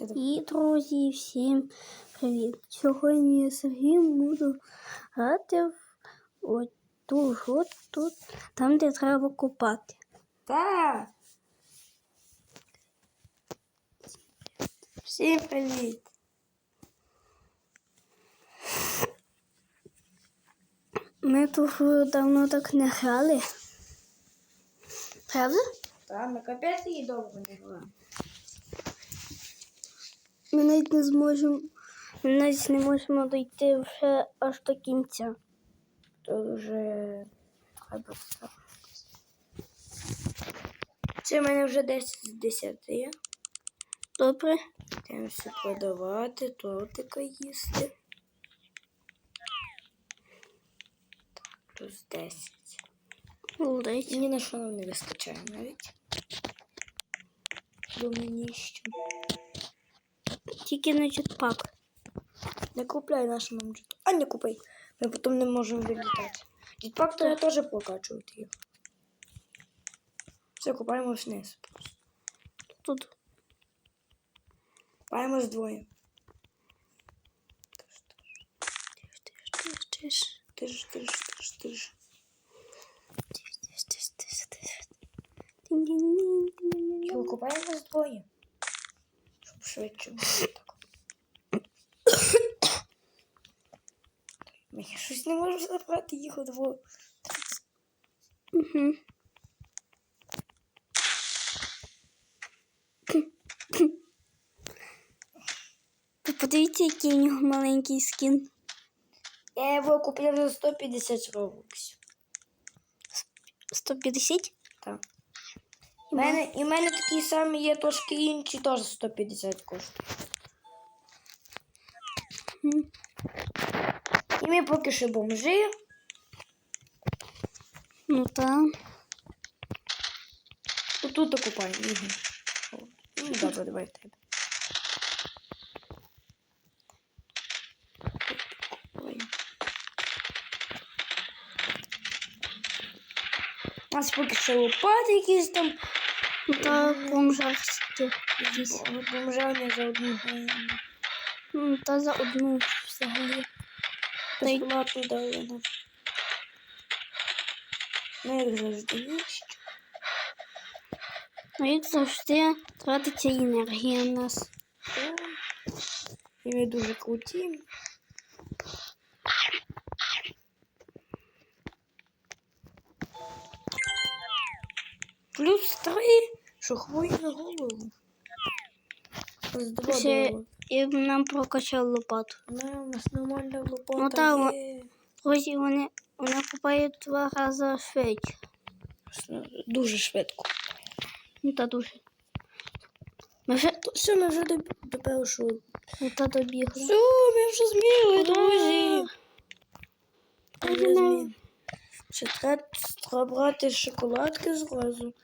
І, друзі, всім привіт! Сьогодні я Сергієм буду грати в ту от тут, там, де треба копати. Так. Всім привіт. Ми тут давно так не грали. Правда? Та, ми капець її довго не граємо. Ми навіть не зможемо, ми навіть не можемо дойти вже аж до кінця. То вже. Це в мене вже 10 з 10. Добре? Йдемо все продавати, тортика їсти. Так, плюс 10. Молодець. Ні на що нам не вистачає навіть. Бо мені що. Тільки на jetpack. Не купляй нашому нам джет. А не купай. Ми потім не можемо вилітати. Джетпак треба теж прокачувати їх. Все, купаємо вниз. Тут Купаємо з двоє. ти ж. Ти ж, ти ж, ти ж, ти ж. Його купаємо з двоє. Швидше було так. Щось не можемо забрати їх удвох. Угу. Ви подивіться, який у нього маленький скін. Я його купив за 150 робоксів. 150? Так. У мене, і в мене такі самі є трошки інші, теж 150 коштує. І ми поки що бомжи. Ну так. Отут окупаємо. Угу. Ну, добре, давай в тебе. Ой. У нас поки що лопати якісь там. Так, бомжарські якісь. Бо- Бомжання за одну гривню. Та за одну взагалі. Та Безплатно дали нам. Ну, як завжди. Ну, як завжди, тратиться енергія в нас. І ми дуже круті. Плюс три, що хвої на голову. Ще і нам прокачав лопату. Не, у нас нормальна лопата Ну, та, є. Друзі, вони, вони купають два рази швидше. Дуже швидко. Ну та дуже. Ми вже, Все, ми вже до, до першого. ну, та добігли. Все, ми вже зміли, друзі. Та Вже зміли. Ще треба, брати шоколадки зразу,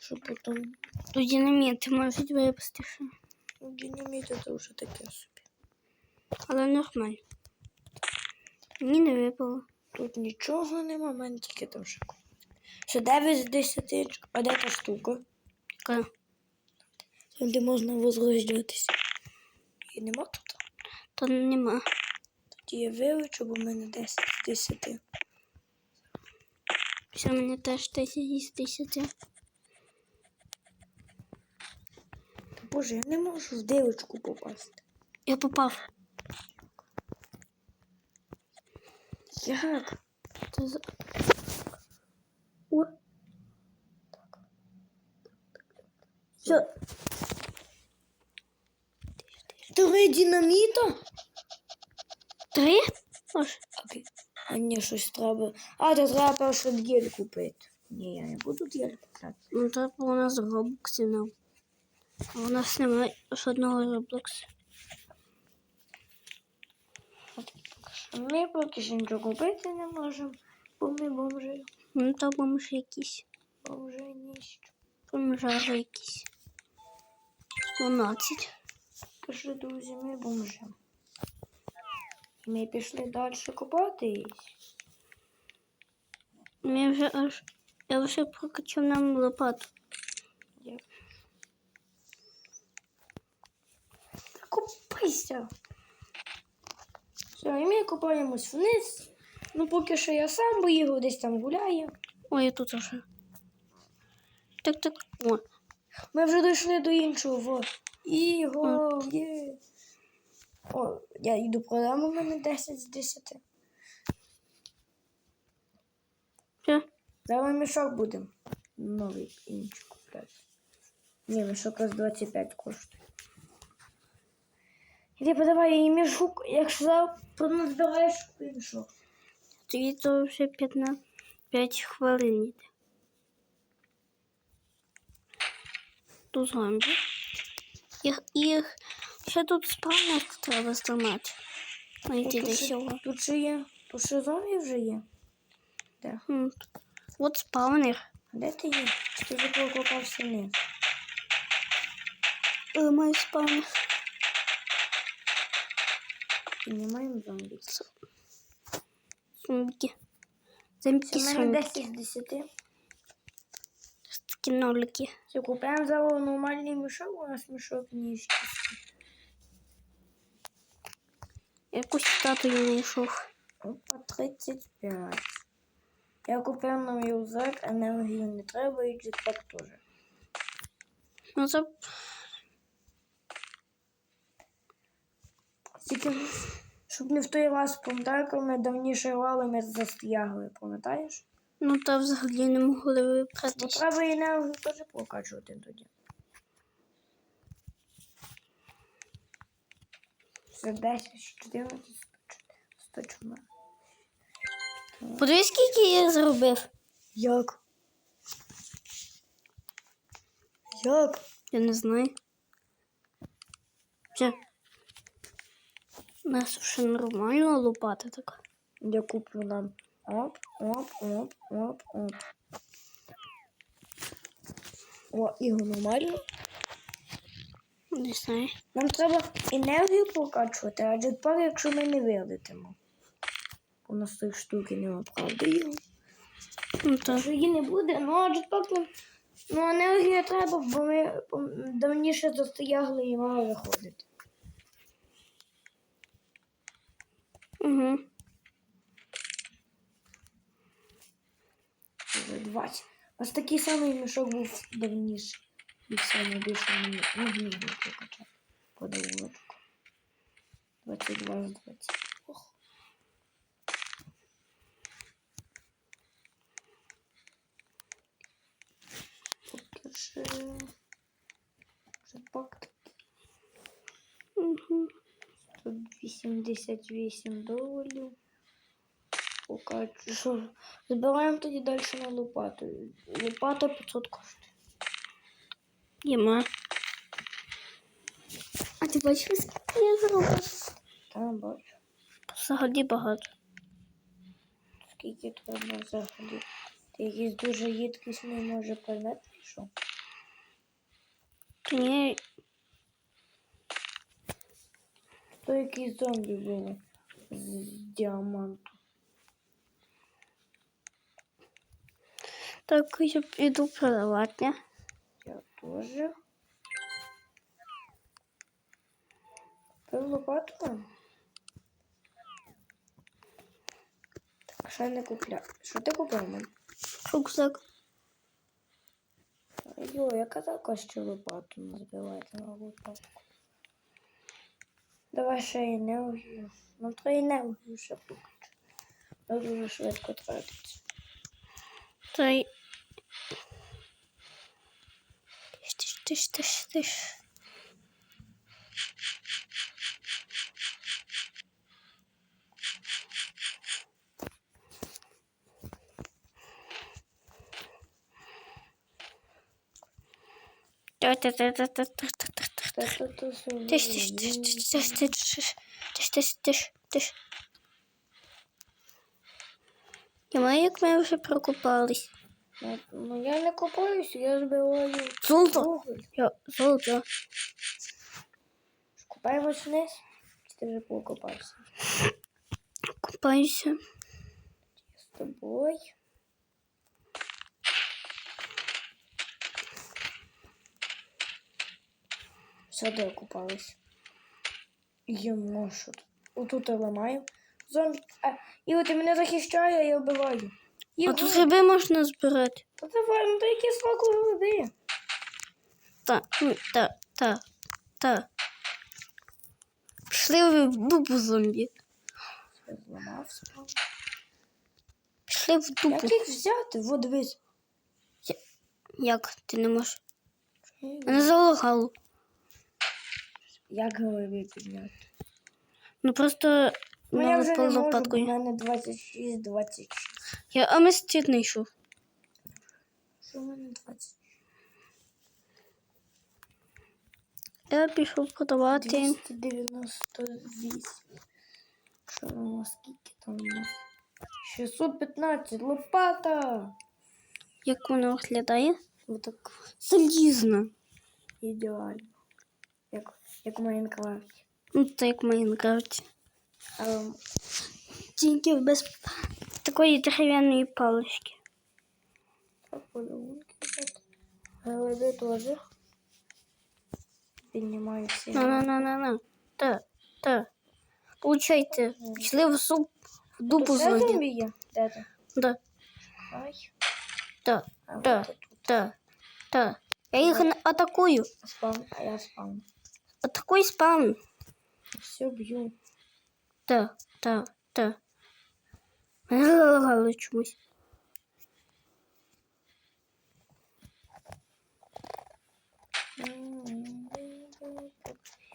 щоб потім Тут динаміти можуть випасти ще. ну, динаміт це вже таке собі. Але нормально. Мені не випало. Тут нічого нема, в мене тільки там шоколад. Ще 9 з 10, а де та штука? Яка? Там, де можна возрождатися. І нема тут? Та нема. Тоді я вилучу, бо в мене 10 з 10. Все, мені теж 10 із 10. Боже, я не можу в дирочку попасти. Я попав. Як? Це за... О. Все. Три динаміта? Три? Ось. Окей. А ні, щось треба. А, то треба перше діль купити. Ні, я не буду діль купляти. Ну так у нас робоксів не. А у нас немає жодного роблоксу. Ми поки що нічого купити не можемо, бо ми бомжи. Ну та бомжи якісь. Бомжи ніщо. Бомжари якісь. 12. Тож, друзі, ми бомжи. Ми пішли далі купати їх. Ми вже аж. Я вже прокачав нам лопату. Купайся. Все, і ми купаємось вниз. Ну, поки що я сам, Ігор десь там гуляє. Ой, я тут уже. Так, так. О, Ми вже дійшли до іншого. Ігор, є. О, я йду продам у мене 10 з 10. все. Давай мішок будемо. Новий інший купляти. Ні, мішок раз 25 коштує. Іди подавай їй мішок, якщо зараз поназбираєш мішок. Тоді то вже 15 5 хвилин йде. Тут зомбі. Їх, їх ще тут спавнер треба зламати. Знайти Тут десь. Тут ще є. Тут ще зомбі вже є. Де? Хм. От спавнер. А де ти є? Ти вже покопався вниз? Ламаю спавнер. Піднімаємо зомбі. Зомбіки. Це Зомбіки в мене зомбіки. 10 з 10. Такі нолики. Все, купуємо зараз нормальний мішок, у нас мішок ніжки. Якусь статую знайшов. Опа, 35. Я купив нам юзак, енергію не треба і джетпак теж. Ну це Тільки, щоб не в той раз пам'ятаю, ми давніше грали, ми застрягли, пам'ятаєш? ну та взагалі не могли Ну треба енергію теж прокачувати тоді. Це 10, 14, 104. Подивись, скільки я зробив. Як? Як? Я не знаю. Все. У нас вже нормально лопата така. Я куплю нам. Оп, оп, оп, оп, оп. О, Ігор, нормально. Не знаю. Нам треба енергію прокачувати, а джетпак, якщо ми не вилетимо. У нас тих штуки нема, правда, Ігор? Ну Якщо її не буде, ну а джетпак, то- ну енергія треба, бо ми давніше застоягли і мало виходити. угу. Вже 20. У нас такий самий мішок був давніше. І все найбільше мені не зміг прокачати. Подаруночку. 22 з 20. Ох. Що... Джетпак Угу. 188 доларів. Поки що. Збираємо тоді далі на лопату. Лопата 500 коштує. Єма. А ти бачиш, скільки я зробив? Там бачу. Взагалі багато. Скільки треба взагалі. Ти якийсь дуже їдкісний, може, предмет прийшов. Ні, То якісь зомбі були з діаманту. так я піду продавати. Тоже. Тепер лопатку. Так, що я не купля. Что ты купив мам? Рюкзак. Йо, я казав, що лопату не збивати на лопатку. Давай ще й не вб'ю. Ну то й не вб'ю ще. Дуже швидко тратиться. Та й Тиш, тиш, тиш, тиш. Тиш, тиш, тиш, тиш, тиш, тиш, тиш, тиш, тиш, тиш, маю, як ми вже прокопались. Ну, я не купаюся, я збиваю. Золото. Я, золото. Купаємось вниз. Чи ти вже покопався? Купаюся. З тобою. Все, де купались. Йому що тут? Отут я ламаю. Зомбі. А, і от мене захищає, а я вбиваю. А тут гриби можна збирати. Та давай, ну то які смаку гриби. Та, ну, та, та, та. Пішли ви в дупу зомбі. Я зламав справу. Пішли в дупу. Як їх взяти? Во, дивись. Як ти не можеш? Не залагало. Як гриби підняти? Ну просто Ну я вже не можу, в мене 26, 26. Я аместит знайшов. Що в мене 20? Я пішов продавати. 298. Що у нас скільки там у нас? 615, лопата! Як вона виглядає? Отак Залізна. ідеально. Як, як в Майнкрафті. Ну, так як в Майнкрафті. Але Тільки без такої дерев'яної палички. так подарунки. от. Гриби теж. Піднімаю всі. На-на-на-на-на. Та, та. Получайте. Пішли в суп в дупу Тут ще зомбі. зомбі є? Де ти? Да, Ай. та, А та, от ти тут. та, та. Я їх на- атакую. Спам, а я спам. Атакуй спам. Все б'ю. Та, та, та. Мене залагало чомусь.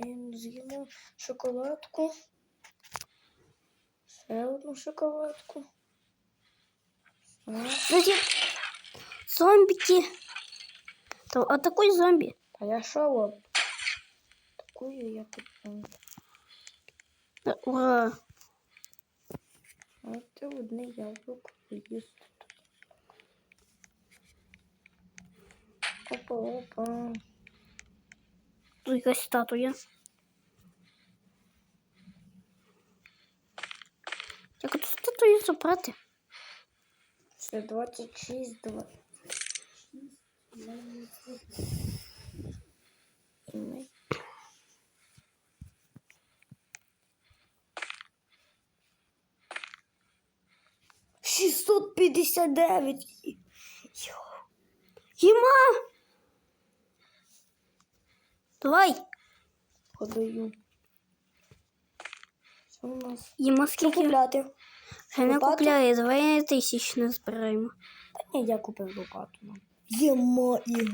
М, З'їмо шоколадку. Ще одну шоколадку. Все. Значит, зомбики. Та атакуй зомбі. А я що об? Такую я купив. Та, Ура. От ти одне яблуко поїсти. Опа, опа. Тут якась статуя. Як тут статую забрати? Це 26, 2. Ми. Шістсот. Їма! Давай! Подаю. Що у нас? Що скільки? купляти? Ще не Лопату? купляє, давай тисяч не збираємо. Та ні, я купив лопату. нам. Єма його.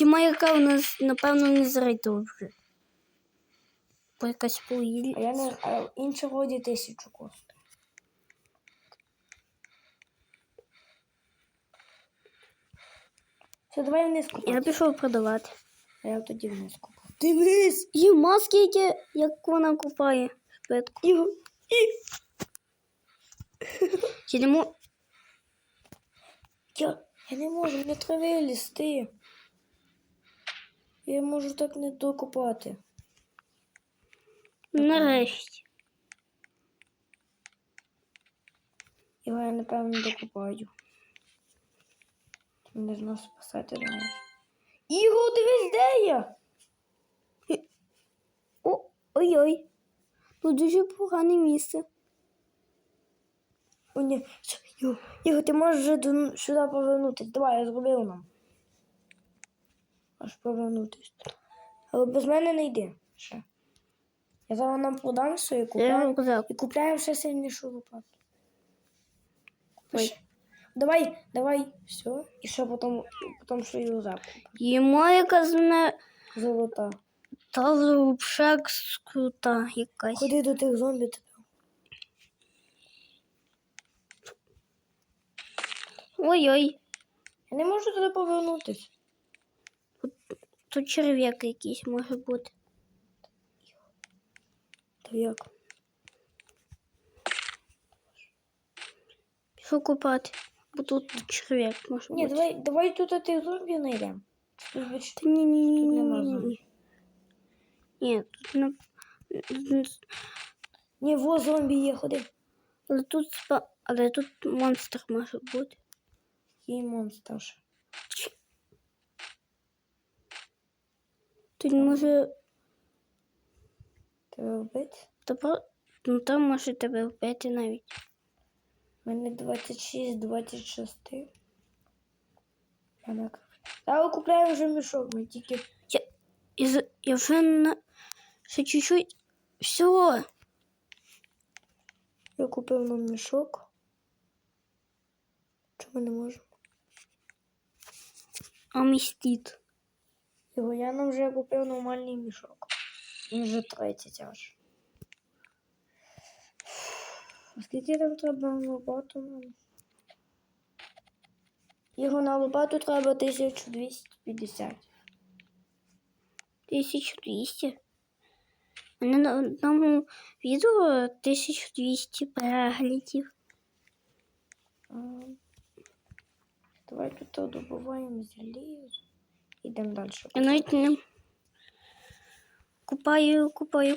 Їма, яка у нас, напевно, не зрейта вже. Бо якась А я не а інша вроді тисячу коштує. Все, давай вниз Я пішов продавати. А я тоді вниз купив. Дивись! Їма скільки, як вона купає швидко. Іго, і... Йдемо. Я, я не можу, мені треба вилізти. Я можу так не докупати. Нарешті. Його я, напевно, докупаю. Мене знову спасати маєш. Іго, дивись, де я? Ой-ой. Тут дуже погане місце. О, ні. Іго, ти можеш вже до- сюди повернутися. Давай, я зробив нам. Аж повернутися. Але без мене не йди ще. Я зараз нам продам все і казав. І купляємо ще сильнішу лопату. Ой. Давай, давай, все. І ще потім, потім ще й закуп. Їма яка зна... Золота. Та взагалі крута якась. Ходи до тих зомбі тепер. Ой-ой. Я не можу туди повернутися. Тут черв'як якийсь може бути. Та як? Пішов купати. Тут черв'як може Ні, бути. давай, давай тут тих зомбі знайдемо. Тут тут ні, нема ні, ні. зомбі. Ні, тут не... Во зомбі є, ходи. Але тут спа... Але тут монстр може бути. Є монстр. Тут може Тебе вбити? Та про... Ну там може тебе вбити навіть. У мене 26, 26. Я купляю вже мішок, ми тільки. Я, я, я вже на... Ще чуть-чуть. Все. Я купив нам мішок. Чому не можемо? А містіт. Його я нам вже купив нормальний мішок. Він вже 30 аж. А Скільки там треба на лопату? Його на лопату треба 1250. 1200. Мене на одному відео 1200 переглядів. Давай тут добуваємо залізо. Ідемо далі. Я навіть не купаю, купаю, купаю.